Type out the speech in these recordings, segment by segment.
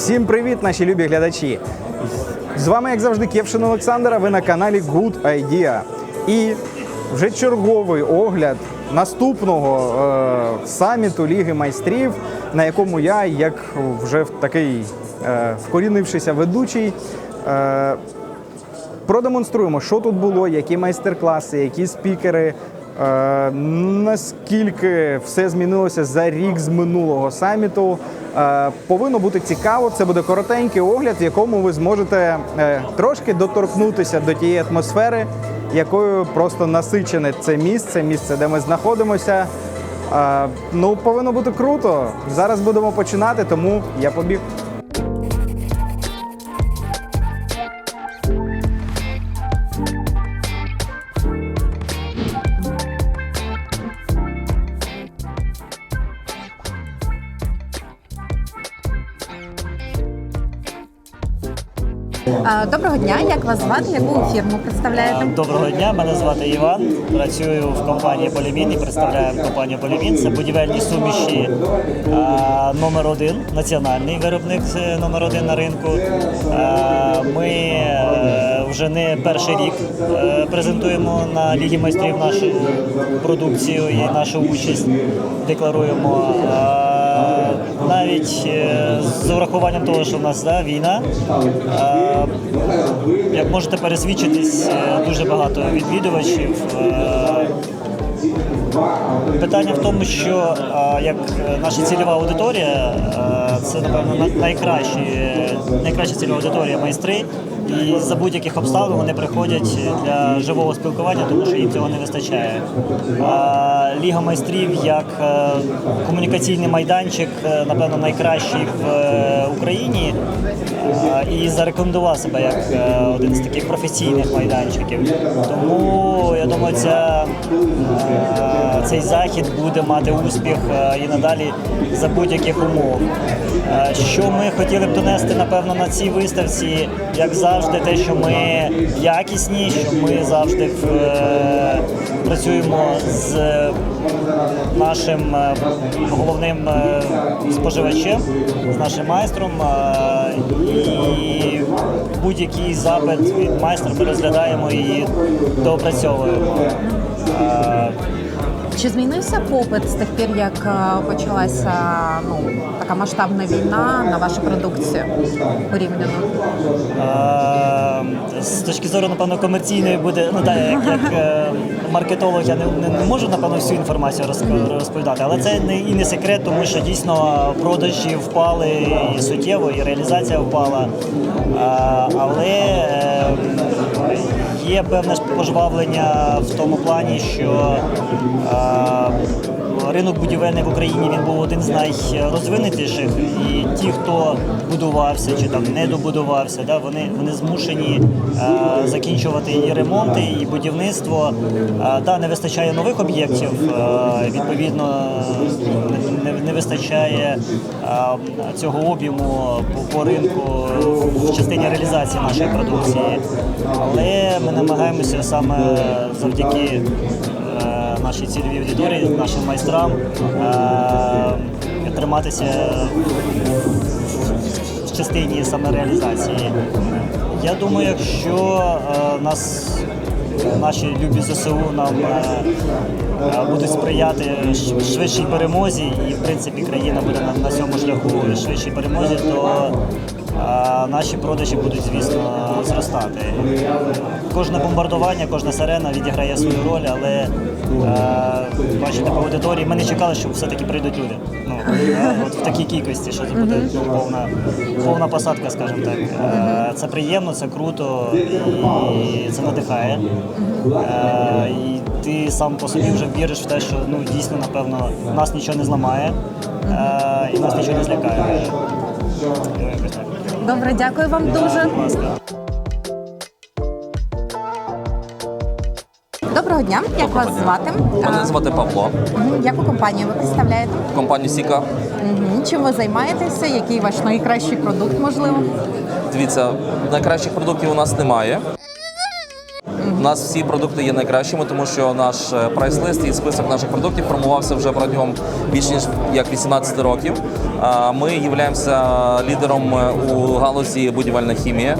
Всім привіт, наші любі глядачі! З вами, як завжди, Кевшин Олександр, а ви на каналі Good Idea. І вже черговий огляд наступного е, саміту Ліги майстрів, на якому я, як вже такий е, вкорінившийся ведучий, е, продемонструємо, що тут було, які майстер-класи, які спікери. Е, наскільки все змінилося за рік з минулого саміту. Е, повинно бути цікаво. Це буде коротенький огляд, в якому ви зможете е, трошки доторкнутися до тієї атмосфери, якою просто насичене це місце, місце, де ми знаходимося. Ну, повинно бути круто. Зараз будемо починати, тому я побіг. Доброго дня, як вас звати? Яку фірму представляєте? Доброго дня, мене звати Іван. Працюю в компанії Полімін і представляю компанію Полімін. Це будівельні суміші номер один, національний виробник номер один на ринку. Ми е, вже не перший рік е, презентуємо на Лігі майстрів нашу продукцію і нашу участь. Декларуємо. Навіть е, з урахуванням того, що в нас да, війна, як можете пересвідчитись, е, дуже багато відвідувачів. Е, Питання в тому, що е, як е, наша цільова аудиторія, е, це напевно на- найкращі, найкраща цільова аудиторія майстри. І за будь-яких обставин вони приходять для живого спілкування, тому що їм цього не вистачає. А Ліга майстрів як е, комунікаційний майданчик, е, напевно, найкращий в е, Україні і зарекомендував себе як один з таких професійних майданчиків. Тому я думаю, ця, цей захід буде мати успіх і надалі за будь-яких умов. Що ми хотіли б донести, напевно, на цій виставці, як завжди, те, що ми якісні, що ми завжди е, працюємо з нашим е, головним е, споживачем, з нашим майстром. е, І будь-який запит від майстра ми розглядаємо і доопрацьовуємо. Е, Чи змінився попит з тих пір, як е, почалася ну така масштабна війна на вашу продукцію порівняно? Е, З точки зору, напевно, комерційної буде, ну так, як, як е, маркетолог я не, не, не можу, напевно, всю інформацію розповідати, але це не, і не секрет, тому що дійсно продажі впали і суттєво, і реалізація впала. А, Але е, є певне пожвавлення в тому плані, що е, ринок будівельний в Україні він був один з найрозвинутіших, і ті, хто будувався чи там не добудувався, да, вони, вони змушені е, закінчувати і ремонти, і будівництво. Е, да, не вистачає нових об'єктів, е, відповідно не, не, вистачає е, цього об'єму по, по ринку в частині реалізації нашої продукції. Але ми намагаємося саме завдяки нашій цільовій аудиторії, нашим майстрам е, триматися в частині саме реалізації. Я думаю, якщо е, нас наші любі ЗСУ нам е, будуть сприяти швидшій перемозі, і в принципі країна буде на, цьому шляху швидшій перемозі, то наші продажі будуть, звісно, зростати. Кожне бомбардування, кожна сирена відіграє свою роль, але бачите, по аудиторії ми не чекали, що все-таки прийдуть люди. Ну, е, от в такій кількості, що це буде повна, повна посадка, скажімо так. Е, це приємно, це круто і це надихає. Е, і ти сам по собі вже віриш в те, що ну, дійсно, напевно, нас нічого не зламає е, і нас нічого не злякає. Добре, дякую вам дуже. Доброго дня, як вас звати? Мене звати Павло, мгм, Яку компанію ви представляєте? компанію Сіка. Мгм. Чим ви займаєтеся? Який ваш найкращий продукт, можливо? Дивіться, найкращих продуктів у нас немає. У нас всі продукти є найкращими, тому що наш е, прайс-лист і список наших продуктів формувався вже протягом більш ніж як 18 років. А Ми являємося лідером е, у галузі будівельна хімія.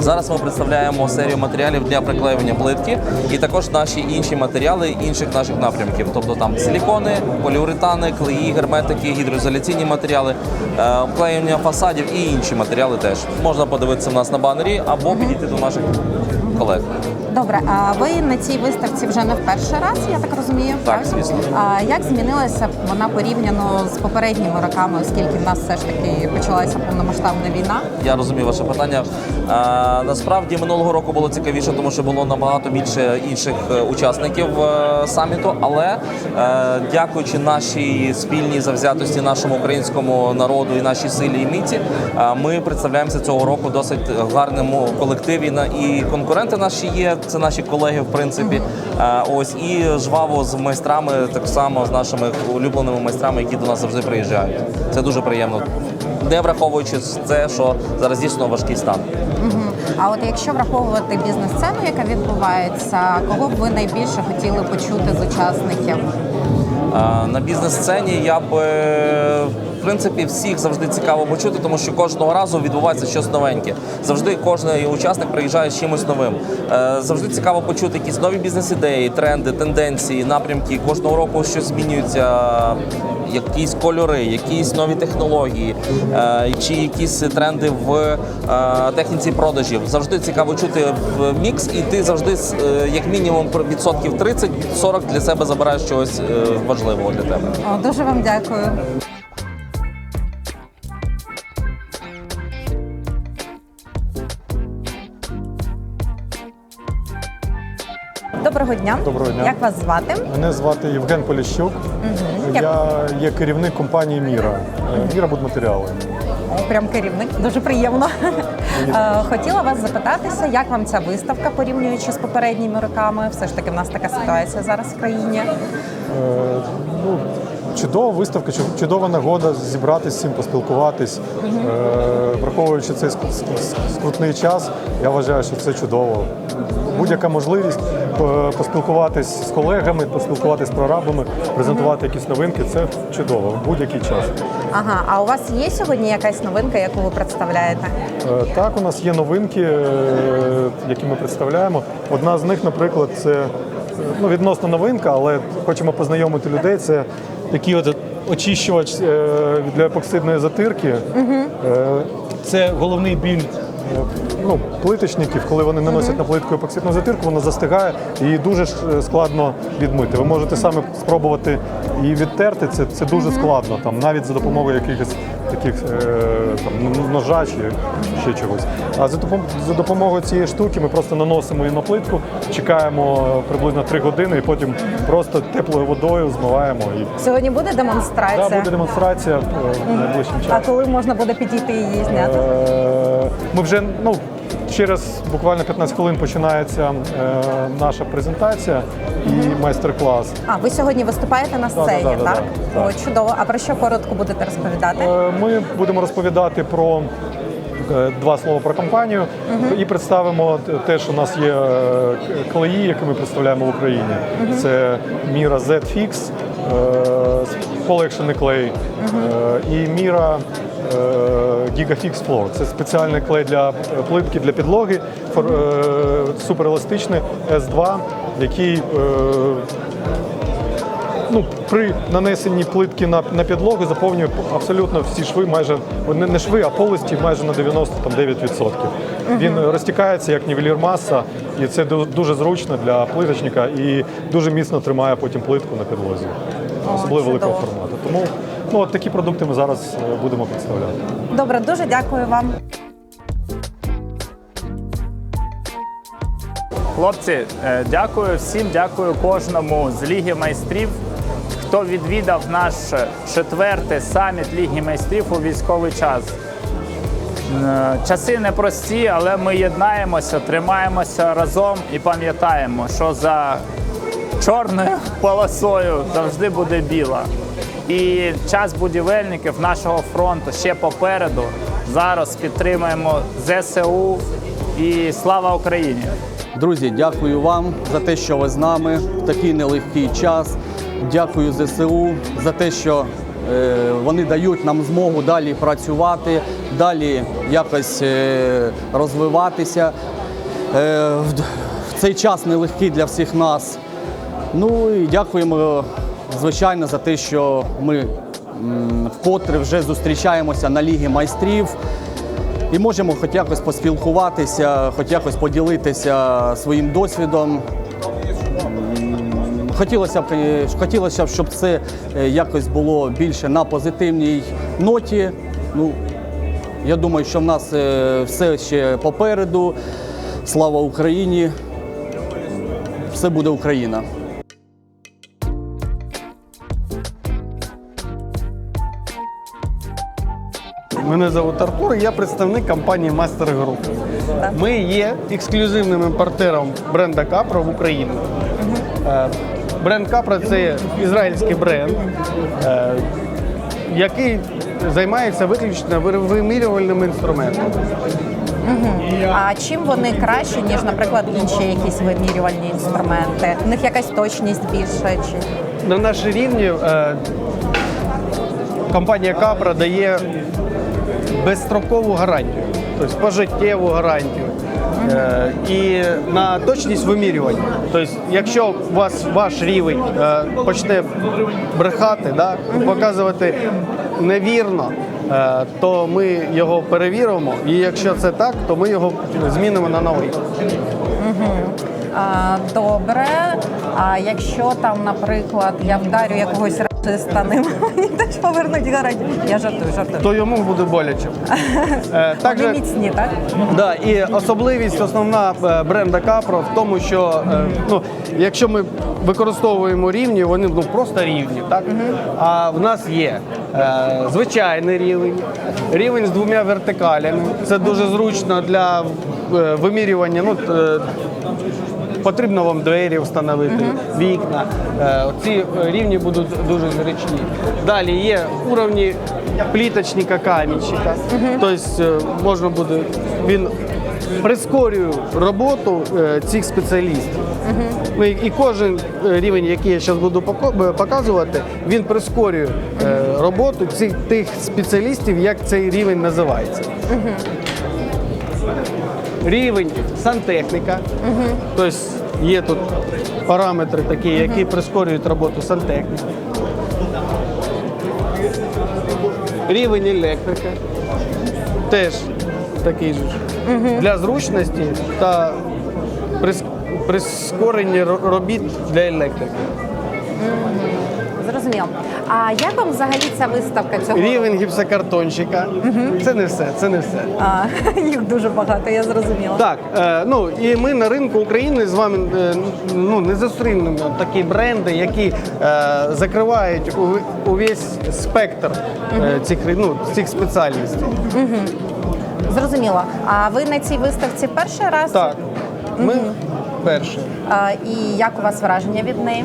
Зараз ми представляємо серію матеріалів для приклеювання плитки і також наші інші матеріали інших наших напрямків, тобто там силікони, поліуретани, клеї, герметики, гідроізоляційні матеріали, е, обклеювання фасадів і інші матеріали теж можна подивитися в нас на банері або підійти до наших колег. Добре, а ви на цій виставці вже не в перший раз, я так розумію? Так, звісно. А як змінилася вона порівняно з попередніми роками, оскільки в нас все ж таки почалася повномасштабна війна? Я розумію ваше питання. Е, насправді минулого року було цікавіше, тому що було набагато більше інших е, учасників е, саміту. Але е, дякуючи нашій спільній завзятості, нашому українському народу і нашій силі і міці, е, ми представляємося цього року досить гарному колективі. На- І конкуренти наші є. Це наші колеги, в принципі. Е, ось і жваво з майстрами, так само з нашими улюбленими майстрами, які до нас завжди приїжджають. Це дуже приємно. Не враховуючи це, що зараз дійсно важкий стан. А от якщо враховувати бізнес-сцену, яка відбувається, кого б ви найбільше хотіли почути з учасників? На бізнес-сцені я б принципі всіх завжди цікаво почути, тому що кожного разу відбувається щось новеньке. Завжди кожен учасник приїжджає з чимось новим. Е, Завжди цікаво почути якісь нові бізнес-ідеї, тренди, тенденції, напрямки. Кожного року щось змінюється, якісь кольори, якісь нові технології, е, чи якісь тренди в е, техніці продажів. Завжди цікаво чути в мікс, і ти завжди як мінімум відсотків 30-40 для себе забираєш чогось важливого для тебе. О, дуже вам дякую. Доброго дня. Доброго дня. Як вас звати? Мене звати Євген Поліщук. Як- Я є керівник компанії Міра. Е, Міра будматеріали. Прям керівник, дуже приємно. Е, Хотіла вас запитатися, як вам ця виставка порівнюючи з попередніми роками? Все ж таки, в нас така ситуація зараз в країні. Е, Ну, чудова виставка, чудова нагода зібратися всім, поспілкуватись. Е, Враховуючи цей ск- ск- скрутний час, я вважаю, що це чудово. Будь-яка можливість поспілкуватись з колегами, поспілкуватись з прорабами, презентувати якісь новинки це чудово в будь-який час. Ага, а у вас є сьогодні якась новинка, яку ви представляєте? Е, Так, у нас є новинки, е, які ми представляємо. Одна з них, наприклад, це е, ну, відносно новинка, але хочемо познайомити людей. Це такий от очищувач для епоксидної затирки. Е, Це головний біль. Е, Ну, плиточників, коли вони наносять на плитку епоксидну затирку, вона застигає і її дуже е, складно відмити. Ви можете саме спробувати її відтерти. Це, це дуже складно, там навіть за допомогою якихось таких е, там, ножа чи ще чогось. А за за допомогою цієї штуки ми просто наносимо її на плитку, чекаємо приблизно 3 години і потім просто теплою водою змиваємо. І Сьогодні буде демонстрація. да, буде демонстрація е, найближчим А коли можна буде підійти і її зняти? Е, Ми вже ну. Через буквально 15 хвилин починається е, наша презентація і майстер-клас. А ви сьогодні виступаєте на сцені, да, да, так? да, О, чудово. А про що коротко будете розповідати? Е, Ми будемо розповідати про е, два слова про компанію і представимо те, що у нас є е, клеї, які ми представляємо в Україні. Це Міра Z-Fix, е, полегшений клей е, і Міра Gigafix Floor. Це спеціальний клей для е, плитки для підлоги, е, супереластичний S2, який е, ну, при нанесенні плитки на, на підлогу заповнює абсолютно всі шви, майже не, не шви, а полості майже на 99%. Він розтікається як нівелір маса, і це дуже зручно для плиточника і дуже міцно тримає потім плитку на підлозі, особливо великого формату. Тому ну, от такі продукти ми зараз е, будемо представляти. Добре, дуже дякую вам. Хлопці, е, дякую всім, дякую кожному з Ліги майстрів, хто відвідав наш четвертий саміт Ліги майстрів у військовий час. Е, Часи непрості, але ми єднаємося, тримаємося разом і пам'ятаємо, що за чорною полосою завжди буде біла. І час будівельників нашого фронту ще попереду. Зараз підтримуємо ЗСУ і слава Україні! Друзі, дякую вам за те, що ви з нами в такий нелегкий час. Дякую ЗСУ за те, що е, вони дають нам змогу далі працювати, далі якось е, розвиватися. Е, в, цей час нелегкий для всіх нас. Ну і дякуємо, звичайно, за те, що ми вкотре вже зустрічаємося на Лігі майстрів. І можемо хоч якось поспілкуватися, хоч якось поділитися своїм досвідом. Хотілося б, хотілося б, щоб це е, якось було більше на позитивній ноті. Ну, я думаю, що в нас е, все ще попереду. Слава Україні! Все буде Україна! Мене звуть Артур, і я представник компанії Master Group. Ми є ексклюзивним імпортером бренда Капра в Україну. Е, Бренд Капра це ізраїльський бренд, е, який займається виключно вимірювальними інструментами. А чим вони кращі, ніж, наприклад, інші якісь вимірювальні інструменти? У них якась точність більша чи На наші рівні е, компанія Капра дає безстрокову гарантію, тобто пожиттєву гарантію. Е, і на точність вимірювання. Тобто, якщо у вас ваш рівень е, почне брехати, да, показувати невірно, е, то ми його перевіримо. І якщо це так, то ми його змінимо на новий. добре. А якщо там, наприклад, я вдарю якогось ним, мені теж повернуть гарантію. Я жартую, жартую. То йому буде боляче. Е, Вони міцні, так? Да, і особливість основна е, бренда Капро в тому, що е, ну, якщо ми використовуємо рівні, вони ну, просто рівні. Так? А в нас є е, звичайний рівень, рівень з двома вертикалями. Це дуже зручно для е, вимірювання. Ну, е, Потрібно вам двері встановити, вікна. Е, Ці рівні будуть дуже зручні. Далі є уровні пліточника камінчика. Тобто е, можна буде він прискорює роботу е, цих спеціалістів. Ну, і, кожен е, рівень, який я зараз буду е, показувати, він прискорює е, роботу цих тих спеціалістів, як цей рівень називається. Рівень сантехніка. Тобто є тут параметри такі, які прискорюють роботу сантехніки. Рівень електрика. Теж такий же. Для зручності та прискорення робіт для електрики. Зрозуміло. А як вам взагалі ця виставка цього? Рівень гіпсокартончика. Це не все, це не все. А, їх дуже багато, я зрозуміла. Так, е, ну і ми на ринку України з вами е, ну не зустрінемо такі бренди, які е, закривають ув- увесь спектр е, цих ну, цих спеціальностей. Зрозуміло. А ви на цій виставці перший раз? Так, ми перші. А, і як у вас враження від неї?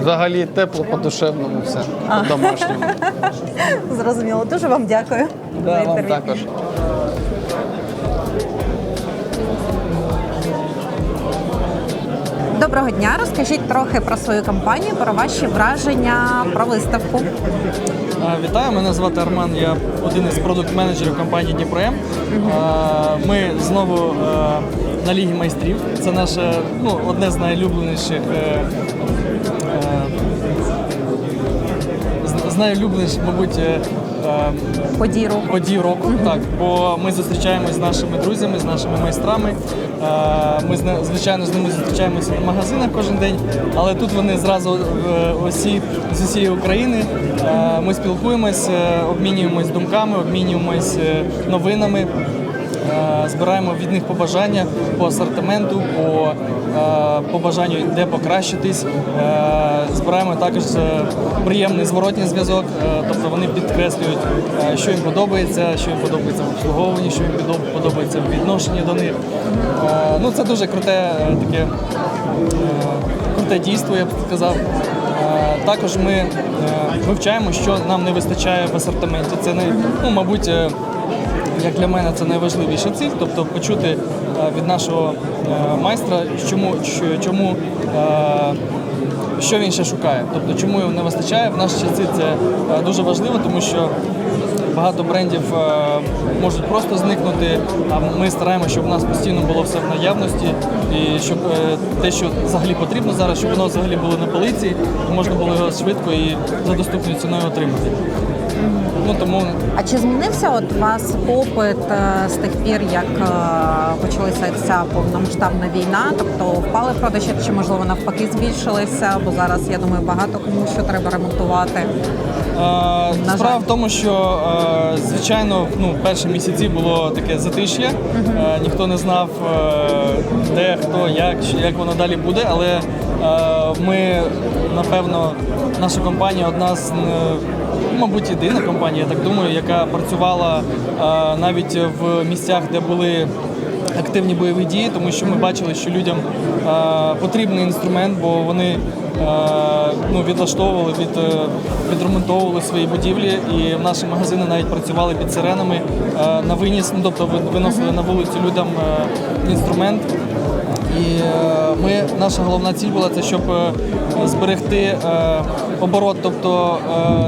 Взагалі тепло по душевному все по домашньому. Зрозуміло. Дуже вам дякую. за Да, вам інтерв'ю. також. Доброго дня. Розкажіть трохи про свою компанію, про ваші враження про виставку. Е, Вітаю, мене звати Арман. Я один із продукт-менеджерів компанії Дніпром. Ми знову е, на Лігі майстрів. Це наше ну, одне з найулюбленіших. З- З мабуть, е, е, Події року. подій року. Так, бо ми зустрічаємось з нашими друзями, з нашими майстрами. Е, Ми зна- звичайно з ними зустрічаємося в магазинах кожен день, але тут вони зразу е, усі з усієї України. Е, Ми спілкуємось, е, обмінюємось думками, обмінюємось е, новинами. Е, Збираємо від них побажання по асортименту, по е, побажанню, де покращитись. Е, Збираємо також приємний зворотній зв'язок, тобто вони підкреслюють, що їм подобається, що їм подобається в обслуговуванні, що їм подобається в відношенні до них. Ну, це дуже круте таке круте дійство, я б сказав. Також ми вивчаємо, що нам не вистачає в асортименті. Це не, ну, мабуть, як для мене, це найважливіша ціль, тобто почути е, від нашого е, майстра, чому, чому е, що він ще шукає, тобто чому його не вистачає. В наші часи це дуже важливо, тому що багато брендів можуть просто зникнути. А ми стараємося, щоб у нас постійно було все в наявності, і щоб те, що взагалі потрібно зараз, щоб воно взагалі було на полиці, можна було його швидко і за доступною ціною отримати. Ну тому А чи змінився от у вас попит е, з тих пір, як е, почалася ця повномасштабна війна? Тобто впали продажі, чи можливо навпаки збільшилися? Бо зараз я думаю, багато кому що треба ремонтувати. Справа в тому, що е, звичайно, ну перші місяці було таке затиш'я. Е, Ніхто не знав, де хто, як, як воно далі буде. Але ми, напевно, наша компанія одна з мабуть, єдина компанія, я так думаю, яка працювала е, навіть в місцях, де були активні бойові дії, тому що ми бачили, що людям е, потрібний інструмент, бо вони е, ну, відлаштовували, від, е, відремонтовували свої будівлі, і в наші магазини навіть працювали під сиренами е, на виніс, ну, тобто виносили на вулицю людям е, інструмент. І е, ми, наша головна ціль була це, щоб е, зберегти е, оборот, тобто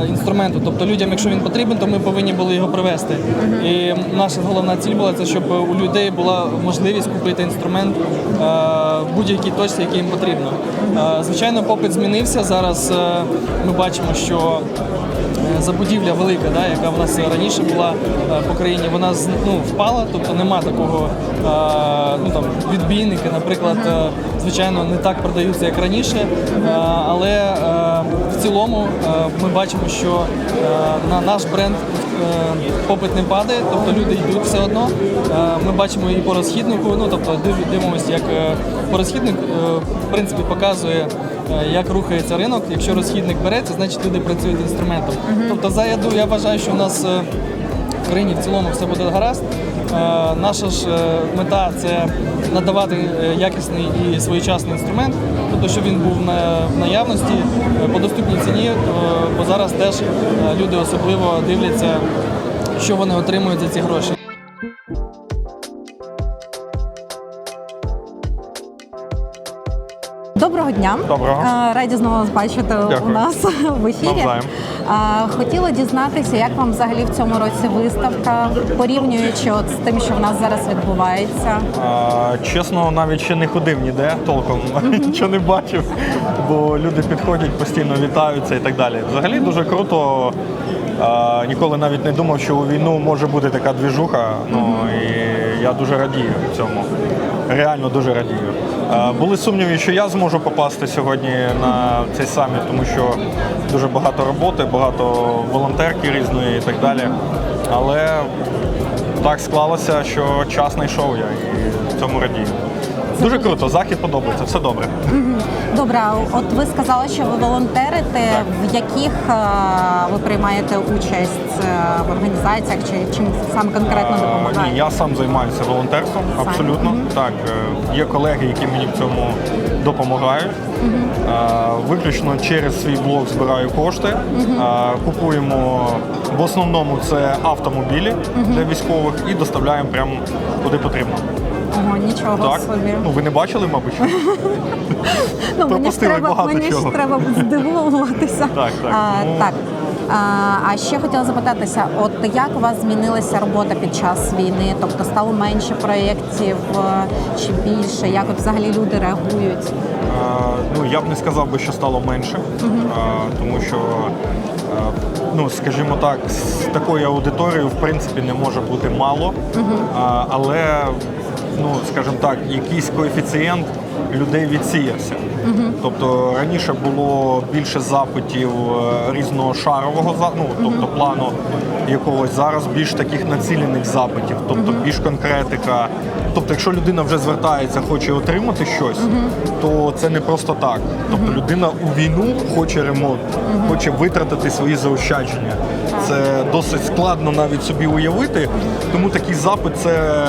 е, інструменту. Тобто людям, якщо він потрібен, то ми повинні були його привезти. І наша головна ціль була це, щоб у людей була можливість купити інструмент в будь-якій точці, який їм потрібно. Звичайно, попит змінився. Зараз ми бачимо, що забудівля велика, да, яка в нас раніше була е, по країні, вона ну, впала, тобто нема такого ну, там, відбійники, наприклад, е, звичайно, не так продаються, як раніше. Е, Але е, в цілому ми бачимо, що на наш бренд попит не падає, тобто люди йдуть все одно. Ми бачимо і по розхіднику, ну тобто дивимося, як по розхідник в принципі показує. Як рухається ринок, якщо розхідник береться, значить люди працюють з інструментом. Тобто, за я, ду- я вважаю, що у нас в країні в цілому все буде гаразд. Е, Наша ж е, мета це надавати е, якісний і своєчасний інструмент, тобто, щоб він був на, в наявності по доступній ціні, бо зараз теж люди особливо дивляться, що вони отримують за ці гроші. Доброго дня. Доброго. Раді знову вас бачити у нас в ефірі. Навзаєм. Хотіла дізнатися, як вам взагалі в цьому році виставка, порівнюючи от з тим, що в нас зараз відбувається. А, чесно, навіть ще не ходив ніде толком, нічого не бачив, бо люди підходять, постійно вітаються і так далі. Взагалі дуже круто. А, ніколи навіть не думав, що у війну може бути така двіжуха. Ну і я дуже радію цьому. Реально дуже радію. Були сумніви, що я зможу попасти сьогодні на цей саміт, тому що дуже багато роботи, багато волонтерки різної і так далі. Але так склалося, що час знайшов я і цьому радію. Дуже круто, захід подобається, все добре. Добре, от ви сказали, що ви волонтерите. В яких е, ви приймаєте участь е, в організаціях чи чим саме конкретно А, Ні, я сам займаюся волонтерством, абсолютно. Так, е, є колеги, які мені в цьому допомагають. А, Виключно через свій блог збираю кошти. А, Купуємо в основному це автомобілі для військових і доставляємо прямо куди потрібно. Ого, нічого Так, собі. ну ви не бачили, мабуть. Ну, мені ж треба, мені ж треба здивуватися. Так, так, А, тому- так. А, а ще хотіла запитатися, от як у вас змінилася робота під час війни? Тобто стало менше проєктів е, чи більше? Як от взагалі люди реагують? Е, Ну, я б не сказав би, що стало менше, е, тому що, ну, скажімо так, з такою аудиторією в принципі не може бути мало, але, ну, скажімо так, якийсь коефіцієнт людей відсіявся. Тобто раніше було більше запитів е, різного шарового ну, тобто плану якогось зараз більш таких націлених запитів, тобто більш конкретика. Тобто, якщо людина вже звертається, хоче отримати щось, то це не просто так. Тобто людина у війну хоче ремонт, хоче витратити свої заощадження. Це досить складно навіть собі уявити. Тому такий запит це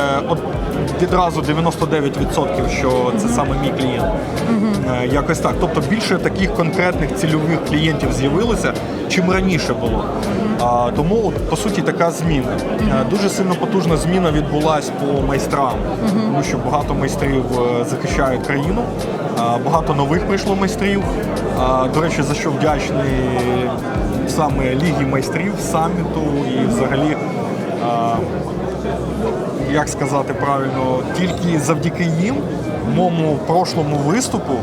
відразу 99%, що це саме мій клієнт. Е, Якось так. Тобто більше таких конкретних цільових клієнтів з'явилося, чим раніше було. А, тому от, по суті така зміна. Е, Дуже сильно потужна зміна відбулась по майстрам, тому що багато майстрів е, захищають країну, багато нових прийшло майстрів. До речі, за що вдячний саме Лігі майстрів, саміту і взагалі. А, як сказати правильно, тільки завдяки їм, моєму прошлому виступу,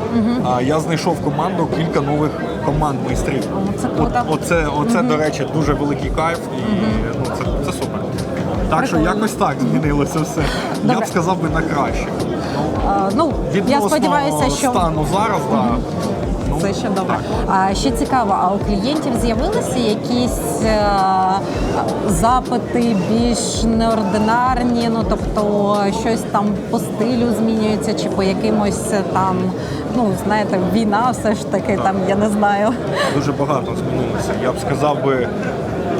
а, я знайшов команду кілька нових команд майстрів. це круто. Оце, оце до речі, дуже великий кайф, і ну, це, це супер. Так що якось так змінилося все. Я б сказав би на краще. А, ну, я сподіваюся, що стану зараз, да, ну, Це ще добре. А ще цікаво, а у клієнтів з'явилися якісь е, запити більш неординарні, ну тобто щось там по стилю змінюється, чи по якимось е, там, ну знаєте, війна все ж таки там, я не знаю. дуже багато змінилося. Я б сказав би,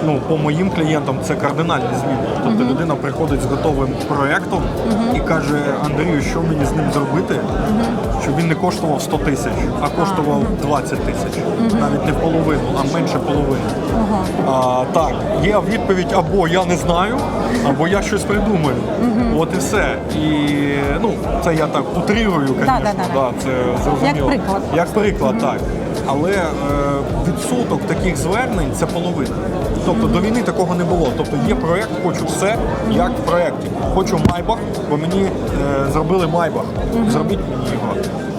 ну по моїм клієнтам це кардинальні зміни. Тобто людина приходить з готовим проєктом і каже: Андрію, що мені з ним зробити, щоб він не коштував 100 тисяч, а коштував 20 тисяч, навіть не половину, а менше половини. А, так, є відповідь або я не знаю, або я щось придумаю. От і все. І ну це я так утрирую, звісно. Да-да-да. Да, це зрозуміло. Як приклад. Як приклад, так. Але е, відсоток таких звернень це половина. Тобто до війни такого не було. Тобто є проєкт, хочу все, як в проєкті. Хочу майбах, бо мені е, зробили майбах. Зробіть мені його.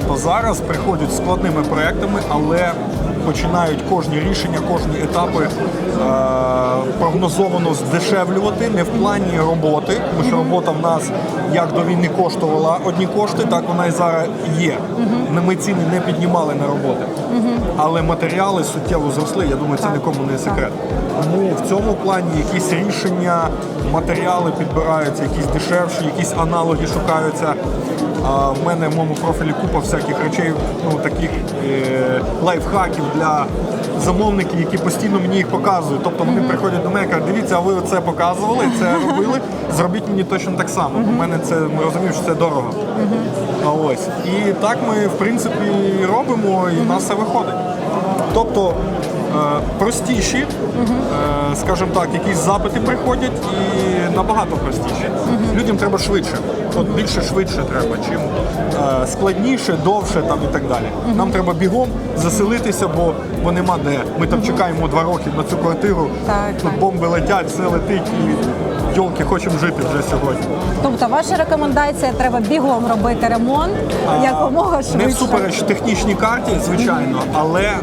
То зараз приходять з складними проєктами, але починають кожні рішення, кожні етапи е, прогнозовано здешевлювати не в плані роботи, тому що робота в нас як до війни коштувала одні кошти, так вона і зараз є. Ми ціни не піднімали на роботи. Але матеріали суттєво зросли. Я думаю, це нікому не секрет. Тому в цьому плані якісь рішення, матеріали підбираються, якісь дешевші, якісь аналоги шукаються. А в мене в моєму профілі купа всяких речей, ну таких е, лайфхаків для замовників, які постійно мені їх показують. Тобто вони приходять до мене і кажуть, дивіться, а ви це показували, це робили. Зробіть мені точно так само. У мене це ми розуміємо, що це дорого. А ось і так ми в принципі робимо, і в нас все виходить. Тобто е, простіші, е, скажімо так, якісь запити приходять і набагато простіші. Людям треба швидше. От більше швидше треба, чим е, складніше, довше там і так далі. Нам треба бігом заселитися, бо, бо нема де. Ми там чекаємо два роки на цю квартиру. Тут бомби летять, все летить і йолки, хочемо жити вже сьогодні. Тобто, ваша рекомендація треба бігом робити ремонт якомога швидше. Не всупереч технічній карті, звичайно, але е,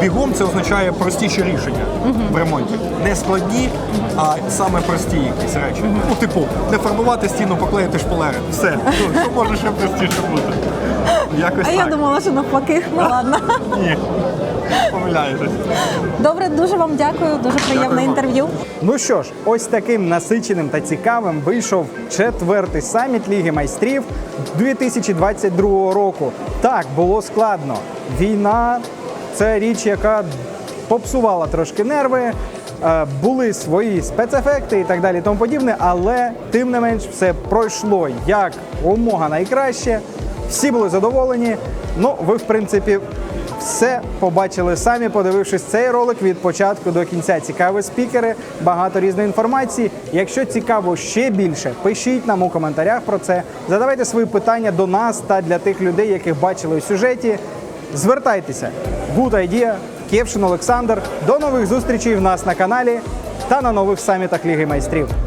бігом це означає простіші рішення в ремонті. Не складні, а саме прості якісь речі. Ну, типу, не фарбувати стіну, поклеїти шпалери. Все. Ну, що може ще простіше бути? Якось А я думала, що навпаки. Ну ладно. Ні. Помиляєтесь. Добре, дуже вам дякую. Дуже приємне інтерв'ю. Ну що ж, ось таким насиченим та цікавим вийшов четвертий саміт Ліги майстрів 2022 року. Так, було складно. Війна це річ, яка попсувала трошки нерви. е, Були свої спецефекти і так далі, тому подібне, але тим не менш все пройшло як умога найкраще. Всі були задоволені. Ну, ви, в принципі, все побачили самі, подивившись цей ролик від початку до кінця. Цікаві спікери, багато різної інформації. Якщо цікаво ще більше, пишіть нам у коментарях про це. Задавайте свої питання до нас та для тих людей, яких бачили у сюжеті. Звертайтеся. Good idea, Кевшин Олександр. До нових зустрічей в нас на каналі та на нових самітах Ліги майстрів.